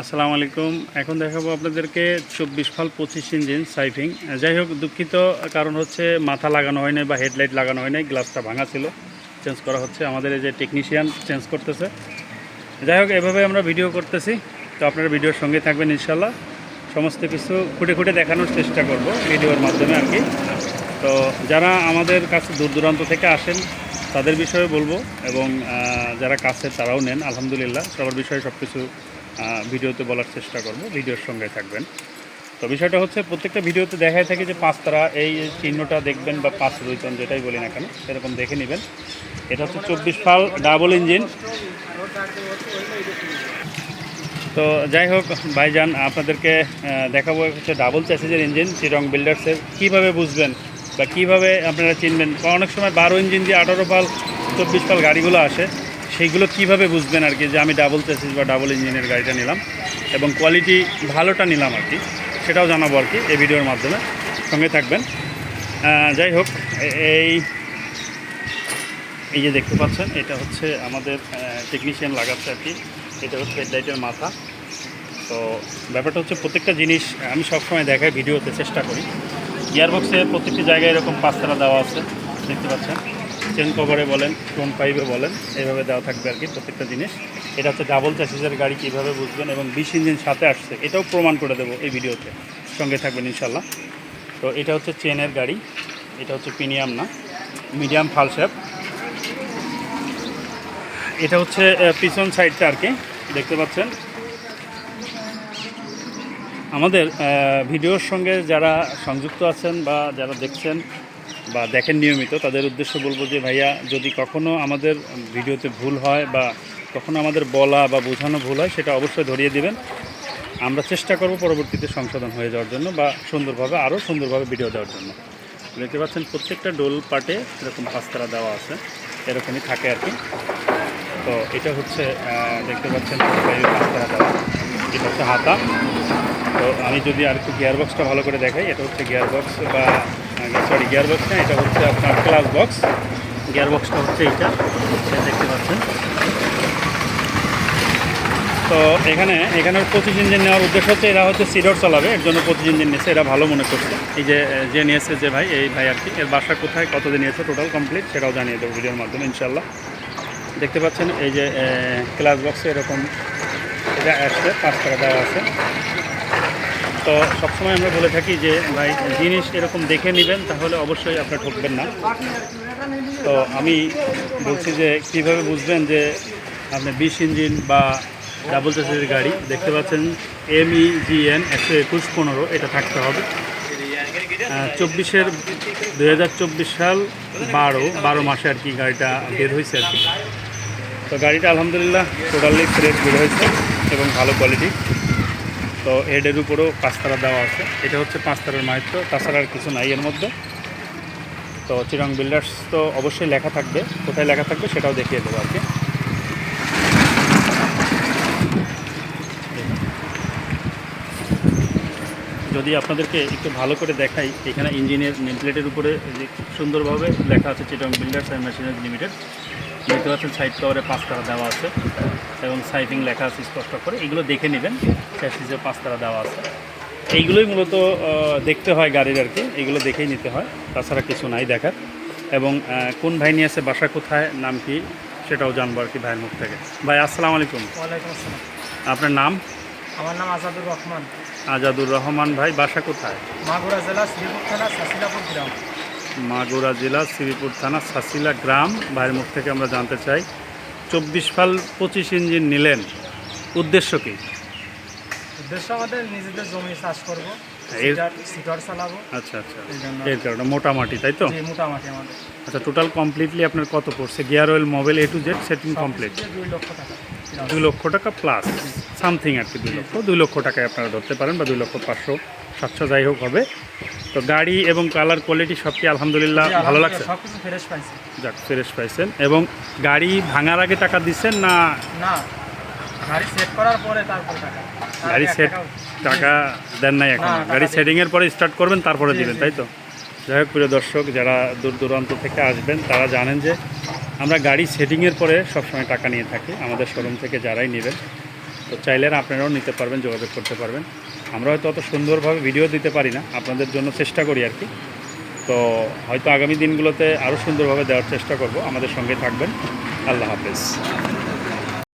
আসসালামু আলাইকুম। এখন দেখাবো আপনাদেরকে চব্বিশ ফাল পঁচিশ ইঞ্জিন সাইফিং। যাই হোক, দুঃখিত কারণ হচ্ছে মাথা লাগানো হয় নাই বা হেডলাইট লাগানো হয় নাই, গ্লাসটা ভাঙা ছিল। চেঞ্জ করা হচ্ছে। আমাদের এই যে টেকনিশিয়ান চেঞ্জ করতেছে। যাই হোক, এভাবে আমরা ভিডিও করতেছি। তো আপনারা ভিডিওর সঙ্গে থাকবেন ইনশাল্লাহ সমস্ত কিছু খুঁটে খুঁটে দেখানোর চেষ্টা করব ভিডিওর মাধ্যমে আর কি। তো যারা আমাদের কাছে দূর দূরান্ত থেকে আসেন, তাদের বিষয়ে বলব এবং যারা কাছে তারাও নেন, আলহামদুলিল্লাহ। সবার বিষয়ে সব কিছু ভিডিওতে বলার চেষ্টা করব, ভিডিওর সঙ্গে থাকবেন। তো বিষয়টা হচ্ছে, প্রত্যেকটা ভিডিওতে দেখাই থাকে যে পাঁচতারা এই চিহ্নটা দেখবেন বা পাঁচ রইতন যেটাই বলি না কেন এরকম দেখে নেবেন। এটা হচ্ছে চব্বিশ ফাল ডাবল ইঞ্জিন। তো যাই হোক, ভাইজান, আপনাদেরকে দেখাবো হচ্ছে ডাবল চ্যাসেজের ইঞ্জিন, চিরং বিল্ডার্সের। কীভাবে বুঝবেন বা কীভাবে আপনারা চিনবেন? অনেক সময় বারো ইঞ্জিন দিয়ে আঠারো পাল চব্বিশ পাল গাড়িগুলো আসে। সেইগুলো কীভাবে বুঝবেন আর কি? যে আমি ডাবল চেসিস বা ডাবল ইঞ্জিনের গাড়িটা নিলাম এবং কোয়ালিটি ভালোটা নিলাম আর কি, সেটাও জানাব আর কি এই ভিডিওর মাধ্যমে। সঙ্গে থাকবেন। যাই হোক এই এই যে দেখতে পাচ্ছেন, এটা হচ্ছে আমাদের টেকনিশিয়ান লাগাচ্ছে আর কি। এটা হচ্ছে হেডলাইটের মাথা। তো ব্যাপারটা হচ্ছে প্রত্যেকটা জিনিস আমি সবসময় দেখাই, ভিডিওতে চেষ্টা করি। গিয়ারবক্সে প্রত্যেকটি জায়গায় এরকম পাঁচতারা দেওয়া আছে, দেখতে পাচ্ছেন। চেন কভারে বলেন টোন পাইপে বলেন এইভাবে দেওয়া থাকবে আর কি প্রত্যেকটা জিনিস। এটা হচ্ছে ডাবল চ্যাসিসের গাড়ি কীভাবে বুঝবেন এবং বিশ ইঞ্জিন সাথে আসছে, এটাও প্রমাণ করে দেবো এই ভিডিওতে। সঙ্গে থাকবেন ইনশাল্লাহ তো এটা হচ্ছে চেনের গাড়ি, এটা হচ্ছে প্রিমিয়াম না মিডিয়াম ফালশেপ এটা হচ্ছে পিছন সাইডটা আর কি, দেখতে পাচ্ছেন? আমাদের ভিডিওর সঙ্গে যারা সংযুক্ত আছেন বা যারা দেখছেন বা দেখেন নিয়মিত, তাদের উদ্দেশ্যে বলব যে, ভাইয়া, যদি কখনো আমাদের ভিডিওতে ভুল হয় বা কখনো আমাদের বলা বা বোঝানো ভুল হয়, সেটা অবশ্যই ধরিয়ে দিবেন। আমরা চেষ্টা করব পরবর্তীতে সংশোধন হয়ে যাওয়ার জন্য বা সুন্দরভাবে, আরও সুন্দরভাবে ভিডিও দেওয়ার জন্য। দেখতে পাচ্ছেন, প্রত্যেকটা ডোল পার্টে এরকম পাঁচতারা দেওয়া আছে, এরকমই থাকে আর কি। তো এটা হচ্ছে দেখতে পাচ্ছেন এই পাঁচতারা দেওয়া, এটা হচ্ছে হাতা। তো আমি যদি আর একটু গিয়ার বক্সটা ভালো করে দেখাই, এটা হচ্ছে গিয়ারবক্স বা সরি গিয়ার বক্স এটা হচ্ছে আপনার ক্লাস বক্স গিয়ার বক্সটা হচ্ছে এইটা দেখতে পাচ্ছেন। তো এখানে এখানে পঁচিশ ইঞ্জিন নেওয়ার উদ্দেশ্য হচ্ছে এরা হচ্ছে সিডর চালাবে, এর জন্য পঁচিশ ইঞ্জিন নিয়েছে, এরা ভালো মনে করছে। এই যে যে নিয়েছে যে ভাই, এই ভাই আর কি, এর বাসা কোথায়, কতদিন নিয়েছে টোটাল কমপ্লিট সেটাও জানিয়ে দেবো ভিডিওর মাধ্যমে ইনশাল্লাহ দেখতে পাচ্ছেন, এই যে ক্লাস বক্সে এরকম, এটা আসছে, পাঁচ টাকা দেওয়া আছে। তো সবসময় আমরা বলে থাকি যে, ভাই, জিনিস এরকম দেখে নেবেন, তাহলে অবশ্যই আপনার ঠকবেন না। তো আমি বলছি যে, কীভাবে বুঝবেন যে, আপনি বিশ ইঞ্জিন বা ডাবল চাষের গাড়ি, দেখতে পাচ্ছেন এম ই জি এন একশো একুশ পনেরো, এটা থাকতে হবে। চব্বিশের, দুই হাজার চব্বিশ সাল বারো বারো মাসে আর কি গাড়িটা বের হয়েছে আর কি। তো গাড়িটা আলহামদুলিল্লাহ টোটালি ফ্রেশ বের হয়েছে এবং ভালো কোয়ালিটি তো হেডের উপরেও পাঁচতারা দেওয়া আছে। এটা হচ্ছে পাঁচতারার মাহিত্য, তাছাড়া আর কিছু নাই এর মধ্যে। তো চিরং বিল্ডার্স তো অবশ্যই লেখা থাকবে। কোথায় লেখা থাকবে সেটাও দেখিয়ে দেবো আর কি। যদি আপনাদেরকে একটু ভালো করে দেখাই, এখানে ইঞ্জিনের নেমপ্লেটের উপরে সুন্দরভাবে লেখা আছে চিটং বিল্ডার্স অ্যান্ড মেশিনারি লিমিটেড। দেখতে পাচ্ছেন সাইড কভারে পাঁচ তারা দেওয়া আছে এবং সাইটিং লেখা আছে স্পষ্ট করে। এগুলো দেখে নেবেন চ্যাসিসে পাঁচ তারা দেওয়া আছে। এইগুলোই মূলত দেখতে হয় গাড়ির আর কি এগুলো দেখেই নিতে হয় তাছাড়া কিছু নাই দেখার। এবং কোন ভাই নিয়ে আছে বাসা কোথায় নাম কি সেটাও জানব আর কি ভাইয়ের মুখ থেকে। ভাই আসসালামু আলাইকুম। ওয়ালাইকুম আসসালাম। আপনার নাম? আমার নাম আজাদুর রহমান। আজাদুর রহমান ভাই বাসা কোথায়? মাগুরা জেলা শ্রীপুর থানা সাসিলাপুর গ্রাম। মাগুরা জেলা শ্রীপুর থানা সাসিলা গ্রাম। ভাইয়ের মুখ থেকে আমরা জানতে চাই চব্বিশ ফাল পঁচিশ ইঞ্জিন নিলেন উদ্দেশ্য কি? উদ্দেশ্য আমাদের নিজেদের জমি চাষ করব সিটার চালাবো। আচ্ছা আচ্ছা। এর কারণে মোটামুটি তাই তো? আমাদের। আচ্ছা টোটাল কমপ্লিটলি আপনার কত পড়ছে? Gear oil mobile A to Z setting complete সবকিছু দুই লক্ষ টাকা। দুই লক্ষ টাকা প্লাস সামথিং আর কি দুই লক্ষ। দুই লক্ষ টাকায় আপনারা ধরতে পারেন বা দুই লক্ষ পাঁচশো সাতশো যাই হোক হবে। তো গাড়ি এবং কালার কোয়ালিটি সব কি আলহামদুলিল্লাহ ভালো লাগছে? সব কিছু ফ্রেশ পাইছি। যাক ফ্রেশ পাইছেন। এবং গাড়ি ভাঙার আগে টাকা দিচ্ছেন না? না গাড়ি সেট করার পরে তারপরে টাকা। গাড়ি সেট টাকা দেন নাই এখন। গাড়ি। সেটিংয়ের পরে স্টার্ট করবেন তারপরে দিবেন তাই তো? যাই হোক প্রিয় দর্শক যারা দূর দূরান্ত থেকে আসবেন তারা জানেন যে আমরা গাড়ি সেটিংয়ের পরে সবসময় টাকা নিয়ে থাকি। আমাদের শোরুম থেকে যারাই নেবেন তো চাইলে আপনারাও নিতে পারবেন যোগাযোগ করতে পারবেন। আমরা হয়তো অত সুন্দরভাবে ভিডিও দিতে পারি না, আপনাদের জন্য চেষ্টা করি আর কি। তো হয়তো আগামী দিনগুলোতে আরও সুন্দরভাবে দেওয়ার চেষ্টা করব। আমাদের সঙ্গে থাকবেন। আল্লাহ হাফেজ।